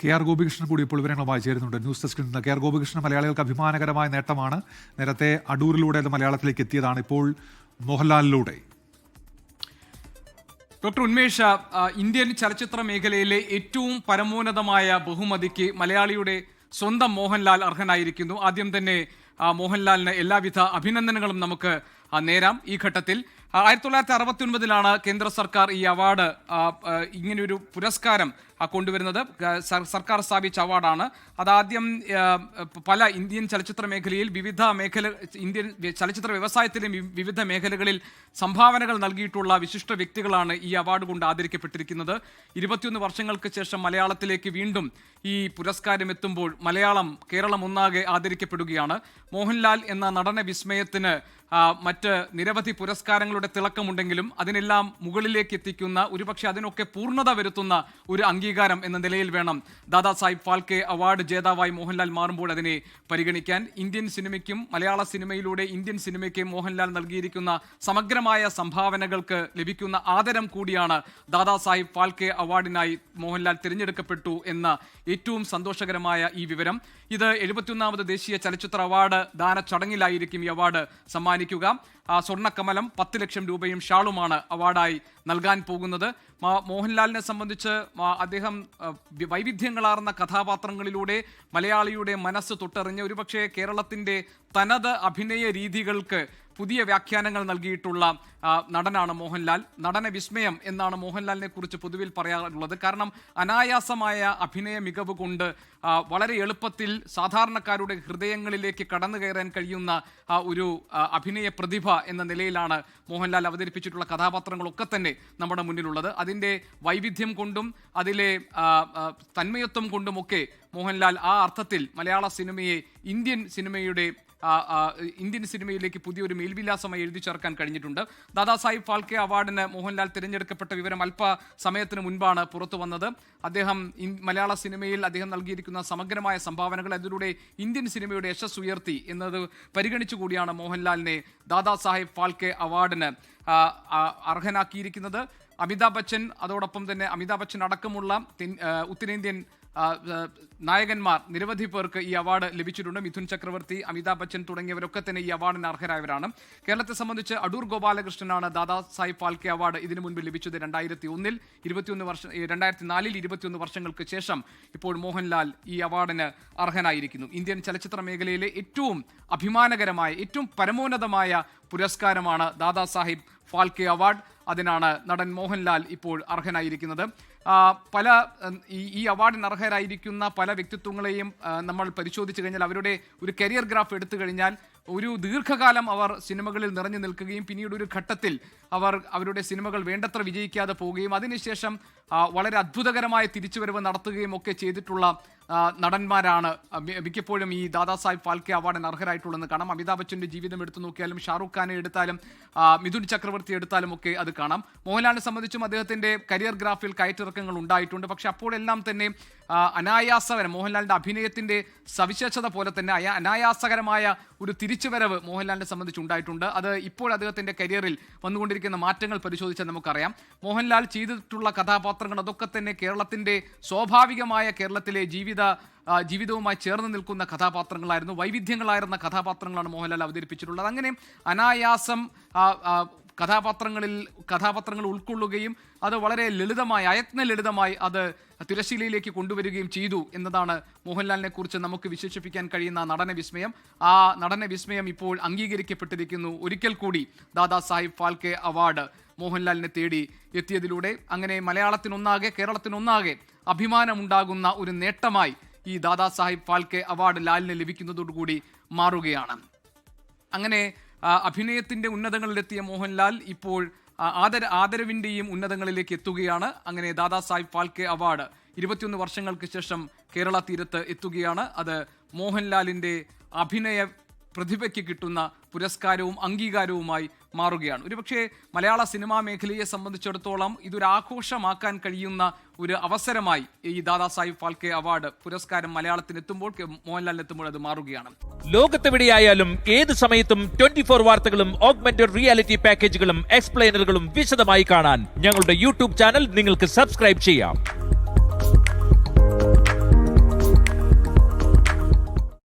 K R Gopikrishnan കൂടി ഇപ്പോൾ വിവരങ്ങൾ ചേരുന്നുണ്ട് ന്യൂസ് ഡെസ്കിൽ നിന്ന് കെ ആർ ഗോപികൃഷ്ണൻ മലയാളികൾക്ക് അഭിമാനകരമായ നേട്ടമാണ്. നേരത്തെ അടൂരിലൂടെ അത് മലയാളത്തിലേക്ക് എത്തിയതാണ്. ഇപ്പോൾ മോഹൻലാലിലൂടെ. ഡോക്ടർ ഉന്മേഷ ഇന്ത്യൻ ചലച്ചിത്ര മേഖലയിലെ ഏറ്റവും പരമോന്നതമായ ബഹുമതിക്ക് മലയാളിയുടെ സ്വന്തം മോഹൻലാൽ അർഹനായിരിക്കുന്നു. ആദ്യം തന്നെ മോഹൻലാലിന് എല്ലാവിധ അഭിനന്ദനങ്ങളും നമുക്ക് നേരാം. ഈ ഘട്ടത്തിൽ ആയിരത്തി തൊള്ളായിരത്തി അറുപത്തി ഒൻപതിലാണ് കേന്ദ്ര സർക്കാർ ഈ അവാർഡ് ഇങ്ങനെയൊരു പുരസ്കാരം കൊണ്ടുവരുന്നത്. സർക്കാർ സ്ഥാപിച്ച അവാർഡാണ്. അതാദ്യം പല ഇന്ത്യൻ ചലച്ചിത്ര മേഖലയിൽ വിവിധ മേഖല ഇന്ത്യൻ ചലച്ചിത്ര വ്യവസായത്തിലും വിവിധ മേഖലകളിൽ സംഭാവനകൾ നൽകിയിട്ടുള്ള വിശിഷ്ട വ്യക്തികളാണ് ഈ അവാർഡ് കൊണ്ട് ആദരിക്കപ്പെട്ടിരിക്കുന്നത്. ഇരുപത്തിയൊന്ന് വർഷങ്ങൾക്ക് ശേഷം മലയാളത്തിലേക്ക് വീണ്ടും ഈ പുരസ്കാരം എത്തുമ്പോൾ മലയാളം കേരളം ഒന്നാകെ ആദരിക്കപ്പെടുകയാണ്. മോഹൻലാൽ എന്ന നടന വിസ്മയത്തിന് മറ്റ് നിരവധി പുരസ്കാരങ്ങളുടെ തിളക്കമുണ്ടെങ്കിലും അതിനെല്ലാം മുകളിലേക്ക് എത്തിക്കുന്ന ഒരുപക്ഷെ അതിനൊക്കെ പൂർണത വരുത്തുന്ന ഒരു അംഗീകാരം എന്ന നിലയിൽ വേണം ദാദാ സാഹിബ് ഫാൽക്കെ അവാർഡ് ജേതാവായി മോഹൻലാൽ മാറുമ്പോൾ അതിനെ പരിഗണിക്കാൻ. ഇന്ത്യൻ സിനിമയ്ക്കും മലയാള സിനിമയിലൂടെ ഇന്ത്യൻ സിനിമയ്ക്ക് മോഹൻലാൽ നൽകിയിരിക്കുന്ന സമഗ്രമായ സംഭാവനകൾക്ക് ലഭിക്കുന്ന ആദരം കൂടിയാണ് ദാദാ സാഹിബ് ഫാൽക്കെ അവാർഡിനായി മോഹൻലാൽ തിരഞ്ഞെടുക്കപ്പെട്ടു എന്ന ഏറ്റവും സന്തോഷകരമായ ഈ വിവരം. ഇത് എഴുപത്തിയൊന്നാമത് ദേശീയ ചലച്ചിത്ര അവാർഡ് ദാന ചടങ്ങിലായിരിക്കും ഈ അവാർഡ്. സമ്മാനിക്കുക സ്വർണക്കമലം പത്ത് ലക്ഷം രൂപയും ഷാളുമാണ് അവാർഡായി നൽകാൻ പോകുന്നത്. മോഹൻലാലിനെ സംബന്ധിച്ച് അദ്ദേഹം വൈവിധ്യങ്ങളാർന്ന കഥാപാത്രങ്ങളിലൂടെ മലയാളിയുടെ മനസ്സ് തൊട്ടറിഞ്ഞ് ഒരുപക്ഷെ കേരളത്തിന്റെ തനത് അഭിനയ രീതികൾക്ക് പുതിയ വ്യാഖ്യാനങ്ങൾ നൽകിയിട്ടുള്ള നടനാണ് മോഹൻലാൽ. നടന വിസ്മയം എന്നാണ് മോഹൻലാലിനെ കുറിച്ച് പൊതുവിൽ പറയാറുള്ളത്. കാരണം അനായാസമായ അഭിനയ മികവ് കൊണ്ട് വളരെ എളുപ്പത്തിൽ സാധാരണക്കാരുടെ ഹൃദയങ്ങളിലേക്ക് കടന്നു കയറാൻ കഴിയുന്ന ഒരു അഭിനയ പ്രതിഭ എന്ന നിലയിലാണ് മോഹൻലാൽ അവതരിപ്പിച്ചിട്ടുള്ള കഥാപാത്രങ്ങളൊക്കെ തന്നെ നമ്മുടെ മുന്നിലുള്ളത്. അതിന്റെ വൈവിധ്യം കൊണ്ടും അതിലെ തന്മയത്വം കൊണ്ടുമൊക്കെ മോഹൻലാൽ ആ അർത്ഥത്തിൽ മലയാള സിനിമയെ ഇന്ത്യൻ സിനിമയുടെ ഇന്ത്യൻ സിനിമയിലേക്ക് പുതിയൊരു മേൽവിലാസമായി എഴുതി ചേർക്കാൻ കഴിഞ്ഞിട്ടുണ്ട്. ദാദാസാഹിബ് ഫാൽക്കെ അവാർഡിന് മോഹൻലാൽ തിരഞ്ഞെടുക്കപ്പെട്ട വിവരം അല്പ സമയത്തിന് മുൻപാണ് പുറത്തു വന്നത്. അദ്ദേഹം മലയാള സിനിമയിൽ അദ്ദേഹം നൽകിയിരിക്കുന്ന സമഗ്രമായ സംഭാവനകൾ അതിലൂടെ ഇന്ത്യൻ സിനിമയുടെ യശസ് ഉയർത്തി എന്നത് പരിഗണിച്ചുകൂടിയാണ് മോഹൻലാലിനെ ദാദാസാഹിബ് ഫാൽക്കെ അവാർഡിന് അർഹനാക്കിയിരിക്കുന്നത്. അമിതാഭ് ബച്ചൻ അതോടൊപ്പം തന്നെ അമിതാഭ് ബച്ചൻ അടക്കമുള്ള ഉത്തരേന്ത്യൻ നായകന്മാർ നിരവധി പേർക്ക് ഈ അവാർഡ് ലഭിച്ചിട്ടുണ്ട്. മിഥുൻ ചക്രവർത്തി അമിതാഭ് ബച്ചൻ തുടങ്ങിയവരൊക്കെ തന്നെ ഈ അവാർഡിന് അർഹരായവരാണ്. കേരളത്തെ സംബന്ധിച്ച് അടൂർ ഗോപാലകൃഷ്ണനാണ് ദാദാ സാഹിബ് ഫാൽക്കെ അവാർഡ് ഇതിനു മുൻപ് ലഭിച്ചത് രണ്ടായിരത്തി ഒന്നിൽ ഇരുപത്തിയൊന്ന് വർഷം രണ്ടായിരത്തി നാലിൽ ഇരുപത്തിയൊന്ന് വർഷങ്ങൾക്ക് ശേഷം ഇപ്പോൾ മോഹൻലാൽ ഈ അവാർഡിന് അർഹനായിരിക്കുന്നു. ഇന്ത്യൻ ചലച്ചിത്ര മേഖലയിലെ ഏറ്റവും അഭിമാനകരമായ ഏറ്റവും പരമോന്നതമായ പുരസ്കാരമാണ് ദാദാ സാഹിബ് ഫാൽക്കെ അവാർഡ്. അതിനാണ് നടൻ മോഹൻലാൽ ഇപ്പോൾ അർഹനായിരിക്കുന്നത്. പല ഈ അവാർഡിന് അർഹരായിരിക്കുന്ന പല വ്യക്തിത്വങ്ങളെയും നമ്മൾ പരിശോധിച്ചു കഴിഞ്ഞാൽ അവരുടെ ഒരു കരിയർ ഗ്രാഫ് എടുത്തു കഴിഞ്ഞാൽ ഒരു ദീർഘകാലം അവർ സിനിമകളിൽ നിറഞ്ഞു നിൽക്കുകയും പിന്നീട് ഒരു ഘട്ടത്തിൽ അവർ അവരുടെ സിനിമകൾ വേണ്ടത്ര വിജയിക്കാതെ പോവുകയും അതിനുശേഷം വളരെ അത്ഭുതകരമായ തിരിച്ചുവരവ് നടത്തുകയും ഒക്കെ ചെയ്തിട്ടുള്ള നടന്മാരാണ്. മിക്കപ്പോഴും ഈ ദാദാ സാഹിബ് ഫാൽക്കെ അവാർഡിന് അർഹരായിട്ടുള്ളതെന്ന് കാണാം. അമിതാഭ് ബച്ചന്റെ ജീവിതം എടുത്തു നോക്കിയാലും ഷാറൂഖ് ഖാനെ എടുത്താലും മിഥുൻ ചക്രവർത്തി എടുത്താലും ഒക്കെ അത് കാണാം. മോഹൻലാലിനെ സംബന്ധിച്ചും അദ്ദേഹത്തിന്റെ കരിയർ ഗ്രാഫിൽ കയറ്റിറക്കങ്ങൾ ഉണ്ടായിട്ടുണ്ട്. പക്ഷേ അപ്പോഴെല്ലാം തന്നെ അനായാസകരം മോഹൻലാലിന്റെ അഭിനയത്തിന്റെ സവിശേഷത പോലെ തന്നെ അനായാസകരമായ ഒരു തിരിച്ചുവരവ് മോഹൻലാലിനെ സംബന്ധിച്ച് ഉണ്ടായിട്ടുണ്ട്. അത് ഇപ്പോൾ അദ്ദേഹത്തിന്റെ കരിയറിൽ വന്നുകൊണ്ടിരിക്കുന്ന മാറ്റങ്ങൾ പരിശോധിച്ചാൽ നമുക്കറിയാം. മോഹൻലാൽ ചെയ്തിട്ടുള്ള കഥാപാത്രങ്ങൾ അതൊക്കെ തന്നെ കേരളത്തിന്റെ സ്വാഭാവികമായ കേരളത്തിലെ ജീവിത ജീവിതവുമായി ചേർന്ന് നിൽക്കുന്ന കഥാപാത്രങ്ങളായിരുന്നു വൈവിധ്യങ്ങളായിരുന്ന കഥാപാത്രങ്ങളാണ് മോഹൻലാൽ അവതരിപ്പിച്ചിട്ടുള്ളത്. അങ്ങനെ അനായാസം കഥാപാത്രങ്ങളിൽ കഥാപാത്രങ്ങൾ ഉൾക്കൊള്ളുകയും അത് വളരെ ലളിതമായി അയത്ന ലളിതമായി അത് തിരശ്ശീലയിലേക്ക് കൊണ്ടുവരികയും ചെയ്തു എന്നതാണ് മോഹൻലാലിനെ കുറിച്ച് നമുക്ക് വിശേഷിപ്പിക്കാൻ കഴിയുന്ന നടന വിസ്മയം. ആ നടന വിസ്മയം ഇപ്പോൾ അംഗീകരിക്കപ്പെട്ടിരിക്കുന്നു. ഒരിക്കൽ കൂടി ദാദാ സാഹിബ് ഫാൽക്കെ അവാർഡ് മോഹൻലാലിനെ തേടി എത്തിയതിലൂടെ അങ്ങനെ മലയാളത്തിനൊന്നാകെ കേരളത്തിനൊന്നാകെ അഭിമാനമുണ്ടാകുന്ന ഒരു നേട്ടമായി ഈ ദാദാസാഹിബ് ഫാൽക്കെ അവാർഡ് ലാലിന് ലഭിക്കുന്നതോടുകൂടി മാറുകയാണ്. അങ്ങനെ ആ, അഭിനയത്തിന്റെ ഉന്നതങ്ങളിലെത്തിയ മോഹൻലാൽ ഇപ്പോൾ ആദര ആദരവിന്റെയും ഉന്നതങ്ങളിലേക്ക് എത്തുകയാണ്. അങ്ങനെ ദാദാ സാഹിബ് ഫാൽക്കെ അവാർഡ് ഇരുപത്തിയൊന്ന് വർഷങ്ങൾക്ക് ശേഷം കേരള തീരത്ത് എത്തുകയാണ്. അത് മോഹൻലാലിന്റെ അഭിനയ പ്രതിഭയ്ക്ക് കിട്ടുന്ന പുരസ്കാരവും അംഗീകാരവുമായി മാറുകയാണ്. ഒരുപക്ഷെ മലയാള സിനിമാ മേഖലയെ സംബന്ധിച്ചിടത്തോളം ഇതൊരാഘോഷമാക്കാൻ കഴിയുന്ന ഒരു അവസരമായി ഈ ദാദാ സാഹിബ് ഫാൽക്കെ അവാർഡ് പുരസ്കാരം മലയാളത്തിന് എത്തുമ്പോൾ മോഹൻലാലിന് എത്തുമ്പോൾ അത് മാറുകയാണ്. ലോകത്തെവിടെയായാലും ഏത് സമയത്തും ട്വന്റി ഫോർ വാർത്തകളും ഓഗ്മെന്റഡ് റിയാലിറ്റി പാക്കേജുകളും എക്സ്പ്ലെയിനറുകളും വിശദമായി കാണാൻ ഞങ്ങളുടെ യൂട്യൂബ് ചാനൽ നിങ്ങൾക്ക് സബ്സ്ക്രൈബ് ചെയ്യാം.